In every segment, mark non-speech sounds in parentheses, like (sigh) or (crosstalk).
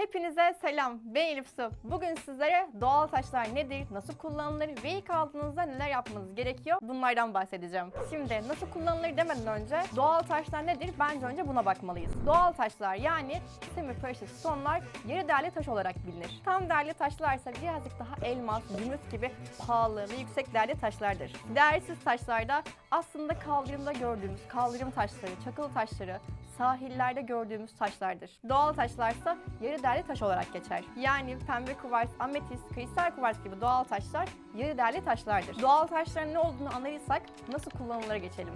Hepinize selam. Ben Elif Su. Bugün sizlere doğal taşlar nedir, nasıl kullanılır ve ilk aldığınızda neler yapmanız gerekiyor bunlardan bahsedeceğim. Şimdi nasıl kullanılır demeden önce doğal taşlar nedir bence önce buna bakmalıyız. Doğal taşlar yani semi precious stone'lar yarı değerli taş olarak bilinir. Tam değerli taşlarsa birazcık daha elmas, gümüş gibi pahalı ve yüksek değerli taşlardır. Değersiz taşlarda aslında kaldırımda gördüğümüz kaldırım taşları, çakılı taşları, sahillerde gördüğümüz taşlardır. Doğal taşlarsa yarı değerli taş olarak geçer. Yani pembe kuvars, ametist, kristal kuvars gibi doğal taşlar yarı değerli taşlardır. Doğal taşların ne olduğunu anlarsak nasıl kullanılır geçelim.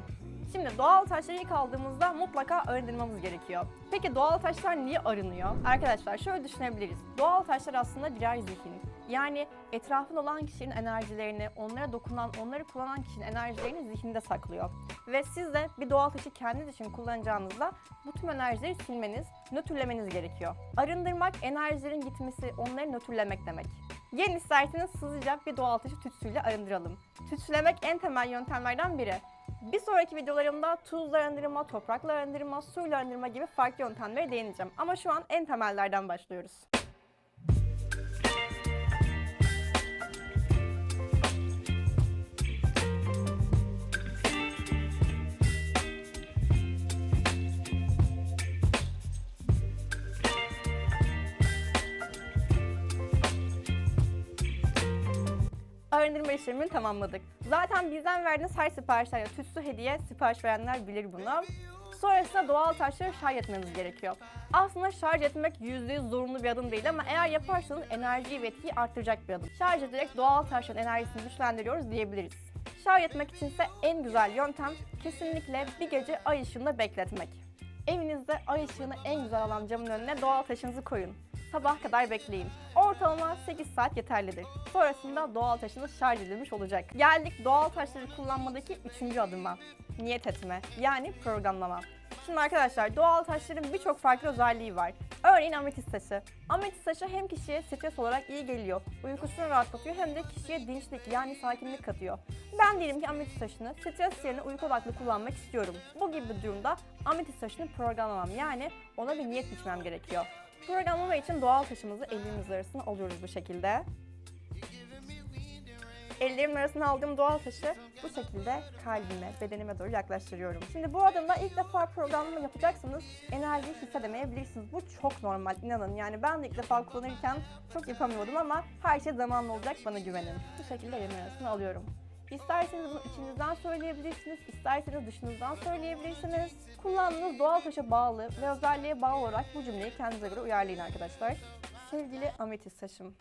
Şimdi doğal taşları ilk aldığımızda mutlaka arındırmamız gerekiyor. Peki doğal taşlar niye arınıyor? Arkadaşlar şöyle düşünebiliriz. Doğal taşlar aslında birer zihin. Yani etrafında olan kişinin enerjilerini, onlara dokunan, onları kullanan kişinin enerjilerini zihinde saklıyor. Ve siz de bir doğal taşı kendiniz için kullanacağınızda bu tüm enerjileri silmeniz, nötrlemeniz gerekiyor. Arındırmak enerjilerin gitmesi, onları nötrlemek demek. Gelin isterseniz hızlıca bir doğal taşı tütsüyle arındıralım. Tütsülemek en temel yöntemlerden biri. Bir sonraki videolarımda tuzla arındırma, toprakla arındırma, suyla arındırma gibi farklı yöntemlere değineceğim. Ama şu an en temellerden başlıyoruz. Arındırma işlemini tamamladık. Zaten bizden verdiğiniz her siparişlerle tütsü hediye sipariş verenler bilir bunu. Sonrasında doğal taşları şarj etmeniz gerekiyor. Aslında şarj etmek %100 zorunlu bir adım değil ama eğer yaparsanız enerjiyi ve etkiyi arttıracak bir adım. Şarj ederek doğal taşların enerjisini güçlendiriyoruz diyebiliriz. Şarj etmek içinse en güzel yöntem kesinlikle bir gece ay ışığında bekletmek. Evinizde ay ışığını en güzel alan camın önüne doğal taşınızı koyun. Sabah kadar bekleyin. Ortalama 8 saat yeterlidir. Sonrasında doğal taşınız şarj edilmiş olacak. Geldik doğal taşları kullanmadaki üçüncü adıma. Niyet etme yani programlama. Şimdi arkadaşlar doğal taşların birçok farklı özelliği var. Örneğin ametist taşı. Ametist taşı hem kişiye stres olarak iyi geliyor, uykusunu rahatlatıyor hem de kişiye dinçlik yani sakinlik katıyor. Ben diyelim ki ametist taşını stres yerine uyku odaklı kullanmak istiyorum. Bu gibi bir durumda ametist taşını programlamam yani ona bir niyet biçmem gerekiyor. Programlama için doğal taşımızı ellerimiz arasına alıyoruz bu şekilde. Ellerimin arasına aldığım doğal taşı bu şekilde kalbime, bedenime doğru yaklaştırıyorum. Şimdi bu adımda ilk defa programlama yapacaksanız enerjiyi hissedemeyebilirsiniz. Bu çok normal inanın. Yani ben de ilk defa kullanırken çok yapamıyordum ama her şey zamanla olacak bana güvenin. Bu şekilde ellerimin arasına alıyorum. İsterseniz bunu içinizden söyleyebilirsiniz, isterseniz dışınızdan söyleyebilirsiniz. Kullandığınız doğal taşa bağlı ve özelliğe bağlı olarak bu cümleyi kendinize göre uyarlayın arkadaşlar. Sevgili ametist taşım,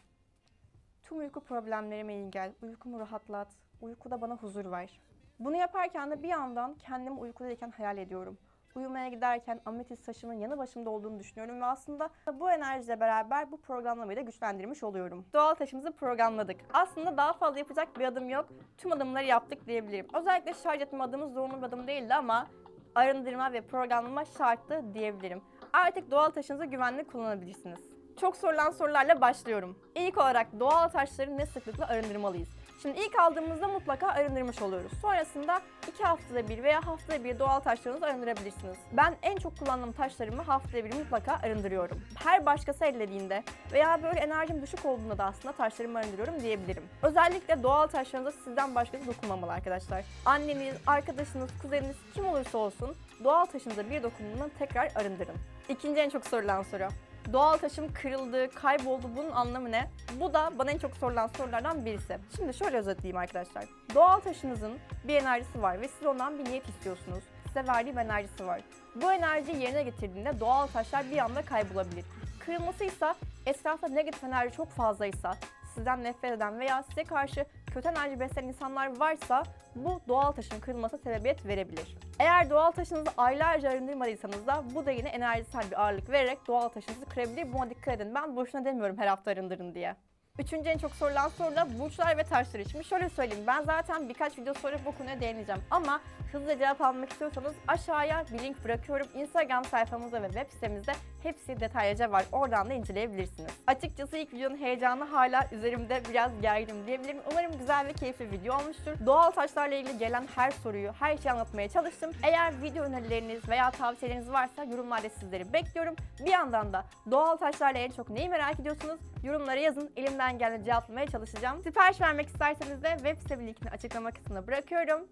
Tüm uyku problemlerime iyi gel, uykumu rahatlat, uykuda bana huzur ver. Bunu yaparken de bir yandan kendimi uykudayken hayal ediyorum. Uyumaya giderken ametist taşımın yanı başımda olduğunu düşünüyorum ve aslında bu enerjiyle beraber bu programlamayı da güçlendirmiş oluyorum. Doğal taşımızı programladık. Aslında daha fazla yapacak bir adım yok. Tüm adımları yaptık diyebilirim. Özellikle şarj etme adımız zorunlu bir adım değildi ama arındırma ve programlama şarttı diyebilirim. Artık doğal taşınızı güvenli kullanabilirsiniz. Çok sorulan sorularla başlıyorum. İlk olarak doğal taşları ne sıklıkla arındırmalıyız? Şimdi ilk aldığımızda mutlaka arındırmış oluyoruz. Sonrasında iki haftada bir veya haftada bir doğal taşlarınızı arındırabilirsiniz. Ben en çok kullandığım taşlarımı haftada bir mutlaka arındırıyorum. Her başkası ellediğinde veya böyle enerjim düşük olduğunda da aslında taşlarımı arındırıyorum diyebilirim. Özellikle doğal taşlarınıza sizden başkası dokunmamalı arkadaşlar. Anneniz, arkadaşınız, kuzeniniz kim olursa olsun doğal taşınıza bir dokunduğunda tekrar arındırın. İkinci en çok sorulan soru. Doğal taşım kırıldı, kayboldu. Bunun anlamı ne? Bu da bana en çok sorulan sorulardan birisi. Şimdi şöyle özetleyeyim arkadaşlar. Doğal taşınızın bir enerjisi var ve siz ondan bir niyet istiyorsunuz. Size verdiği bir enerjisi var. Bu enerjiyi yerine getirdiğinde doğal taşlar bir anda kaybolabilir. Kırılması ise etrafta negatif enerji çok fazlaysa, sizden nefret eden veya size karşı kötü enerji besleyen insanlar varsa bu doğal taşın kırılmasına sebebiyet verebilir. Eğer doğal taşınızı aylarca arındırmadıysanız da bu da yine enerjisel bir ağırlık vererek doğal taşınızı kırabilir. Buna dikkat edin. Ben boşuna demiyorum her hafta arındırın diye. Üçüncü en çok sorulan soru da burçlar ve taşlar için. Şöyle söyleyeyim ben zaten birkaç video sonra bu konuya değineceğim ama hızlıca cevap almak istiyorsanız aşağıya bir link bırakıyorum. Instagram sayfamızda ve web sitemizde Hepsi detaylıca var. Oradan da inceleyebilirsiniz. Açıkçası ilk videonun heyecanı hala üzerimde biraz gergin diyebilirim. Umarım güzel ve keyifli video olmuştur. Doğal taşlarla ilgili gelen her soruyu, her şeyi anlatmaya çalıştım. Eğer video önerileriniz veya tavsiyeleriniz varsa yorumlarda sizleri bekliyorum. Bir yandan da doğal taşlarla en çok neyi merak ediyorsunuz? Yorumlara yazın. Elimden geldiğince cevaplamaya çalışacağım. Sipariş vermek isterseniz de web site linkini açıklama kısmına bırakıyorum.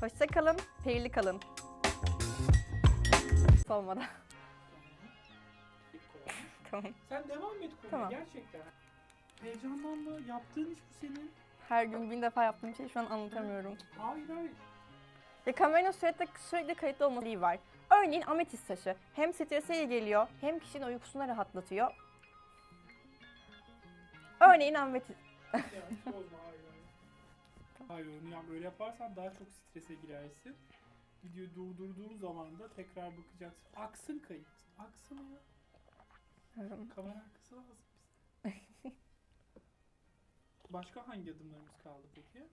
Hoşça kalın, perili kalın. Solmadan. Tamam. Sen devam et konuya Tamam. gerçekten. Heyecandan mı? Yaptığın iş bu senin. Her gün bin defa yaptığım şeyi şu an anlatamıyorum. Hayır hayır. Ya kameranın sürekli, sürekli kayıtlı olması iyi var. Örneğin ametist taşı. Hem strese iyi geliyor hem kişinin uykusunu rahatlatıyor. Örneğin ametist... Ya, bozma hayır hayır. Hayır onu yap, böyle yaparsan daha çok strese girersin. Videoyu durdurduğun zaman da tekrar bakacaksın. Aksın kayıt. Aksın ya. Kamera arkası lazım bize. (laughs) Başka hangi adımlarımız kaldı peki?